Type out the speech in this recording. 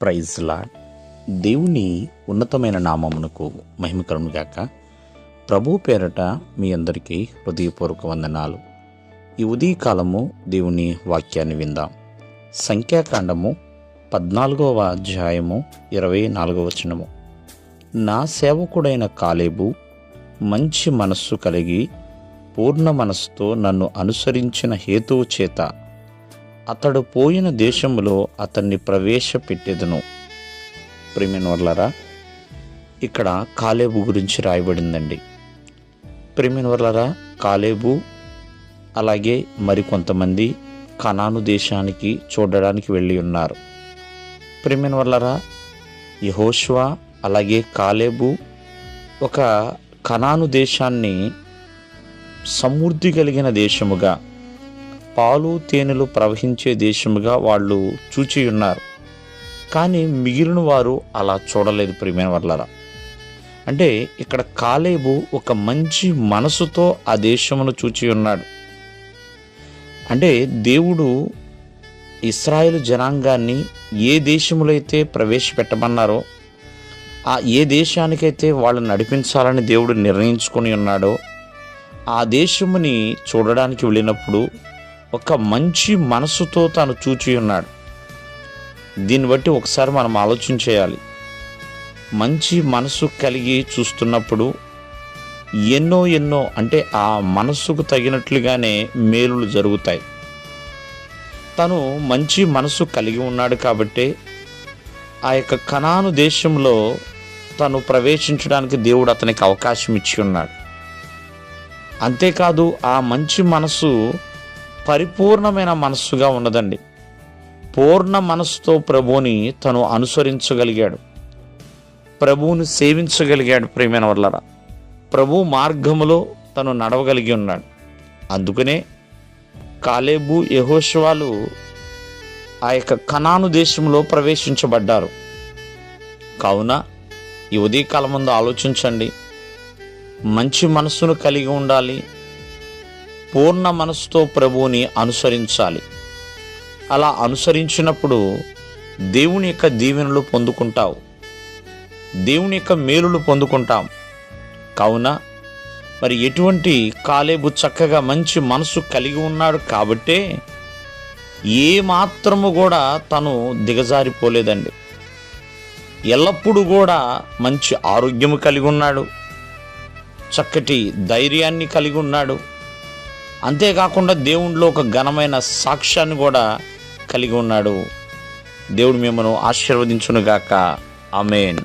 ప్రైజ్లా దేవుని ఉన్నతమైన నామమునకు మహిమకరముగాక ప్రభు పేరట మీ అందరికీ హృదయపూర్వక వందనాలు. ఈ ఉదయకాలము దేవుని వాక్యాన్ని విందాం. సంఖ్యాకాండము పద్నాలుగవ అధ్యాయము ఇరవై నాలుగవ వచనము. నా సేవకుడైన కాలేబు మంచి మనస్సు కలిగి పూర్ణ మనస్సుతో నన్ను అనుసరించిన హేతువు చేత అతడు పోయిన దేశంలో అతన్ని ప్రవేశపెట్టేదను. ప్రిమినవర్లరా ఇక్కడ కాలేబు గురించి రాయబడిందండి. ప్రిమినవర్లరా కాలేబు అలాగే మరికొంతమంది కనాను దేశానికి చూడడానికి వెళ్ళి ఉన్నారు ప్రిమిన్ వల్లరా యహోష్వా అలాగే కాలేబు ఒక కనాను దేశాన్ని సమృద్ధి కలిగిన దేశముగా పాలు తేనెలు ప్రవహించే దేశముగా వాళ్ళు చూచి ఉన్నారు కానీ మిగిలిన వారు అలా చూడలేదు ప్రియమైన వర్లరా. అంటే ఇక్కడ కాలేబు ఒక మంచి మనసుతో ఆ దేశమును చూచి ఉన్నాడు అంటే దేవుడు ఇస్రాయేల్ జనాంగాన్ని ఏ దేశములో అయితే ప్రవేశపెట్టమన్నారో ఆ ఏ దేశానికైతే వాళ్ళు నడిపించాలని దేవుడు నిర్ణయించుకొని ఉన్నాడో ఆ దేశముని చూడడానికి వెళ్ళినప్పుడు ఒక మంచి మనసుతో తాను చూచి ఉన్నాడు. దీన్ని బట్టి ఒకసారి మనం ఆలోచన చేయాలి. మంచి మనసు కలిగి చూస్తున్నప్పుడు ఎన్నో ఎన్నో అంటే ఆ మనస్సుకు తగినట్లుగానే మేలులు జరుగుతాయి. తను మంచి మనసు కలిగి ఉన్నాడు కాబట్టి ఆ యొక్క కణాను దేశంలో తను ప్రవేశించడానికి దేవుడు అతనికి అవకాశం ఇచ్చి ఉన్నాడు. అంతేకాదు ఆ మంచి మనసు పరిపూర్ణమైన మనస్సుగా ఉన్నదండి. పూర్ణ మనస్సుతో ప్రభువుని తను అనుసరించగలిగాడు. ప్రభువుని సేవించగలిగాడు ప్రేమైన వల్లరా ప్రభు మార్గములో తను నడవగలిగి ఉన్నాడు. అందుకనే కాలేబు యహోషవాలు ఆ యొక్క కణాను దేశంలో ప్రవేశించబడ్డారు. కావున ఈ ఉదయకాలం ముందు ఆలోచించండి. మంచి మనస్సును కలిగి ఉండాలి. పూర్ణ మనసుతో ప్రభువుని అనుసరించాలి. అలా అనుసరించినప్పుడు దేవుని యొక్క దీవెనలు పొందుకుంటావు. దేవుని యొక్క మేలులు పొందుకుంటాం. కావున మరి ఎటువంటి కాలేబు చక్కగా మంచి మనసు కలిగి ఉన్నాడు కాబట్టే ఏ మాత్రము కూడా తను దిగజారిపోలేదండి. ఎల్లప్పుడూ కూడా మంచి ఆరోగ్యము కలిగి ఉన్నాడు. చక్కటి ధైర్యాన్ని కలిగి ఉన్నాడు. అంతేకాకుండా దేవుణ్ణిలో ఒక ఘనమైన సాక్ష్యాన్ని కూడా కలిగి ఉన్నాడు. దేవుడు మిమ్మను ఆశీర్వదించునుగాక. ఆమెన్.